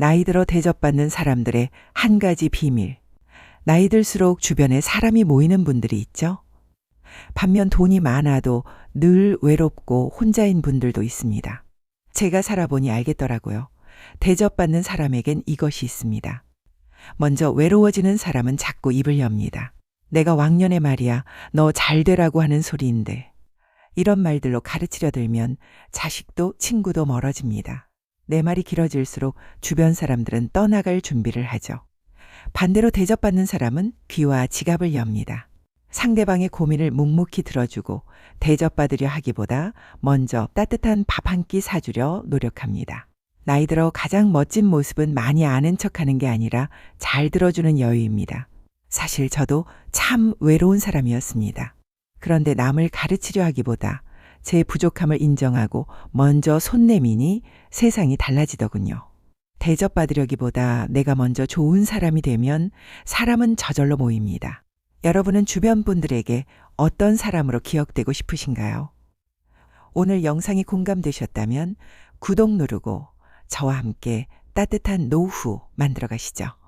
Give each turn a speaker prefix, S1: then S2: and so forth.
S1: 나이 들어 대접받는 사람들의 한 가지 비밀. 나이 들수록 주변에 사람이 모이는 분들이 있죠. 반면 돈이 많아도 늘 외롭고 혼자인 분들도 있습니다. 제가 살아보니 알겠더라고요. 대접받는 사람에겐 이것이 있습니다. 먼저 외로워지는 사람은 자꾸 입을 엽니다. 내가 왕년에 말이야, 너 잘 되라고 하는 소리인데. 이런 말들로 가르치려 들면 자식도 친구도 멀어집니다. 내 말이 길어질수록 주변 사람들은 떠나갈 준비를 하죠. 반대로 대접받는 사람은 귀와 지갑을 엽니다. 상대방의 고민을 묵묵히 들어주고 대접받으려 하기보다 먼저 따뜻한 밥 한 끼 사주려 노력합니다. 나이 들어 가장 멋진 모습은 많이 아는 척 하는 게 아니라 잘 들어주는 여유입니다. 사실 저도 참 외로운 사람이었습니다. 그런데 남을 가르치려 하기보다 제 부족함을 인정하고 먼저 손 내미니 세상이 달라지더군요. 대접받으려기보다 내가 먼저 좋은 사람이 되면 사람은 저절로 모입니다. 여러분은 주변 분들에게 어떤 사람으로 기억되고 싶으신가요? 오늘 영상이 공감되셨다면 구독 누르고 저와 함께 따뜻한 노후 만들어 가시죠.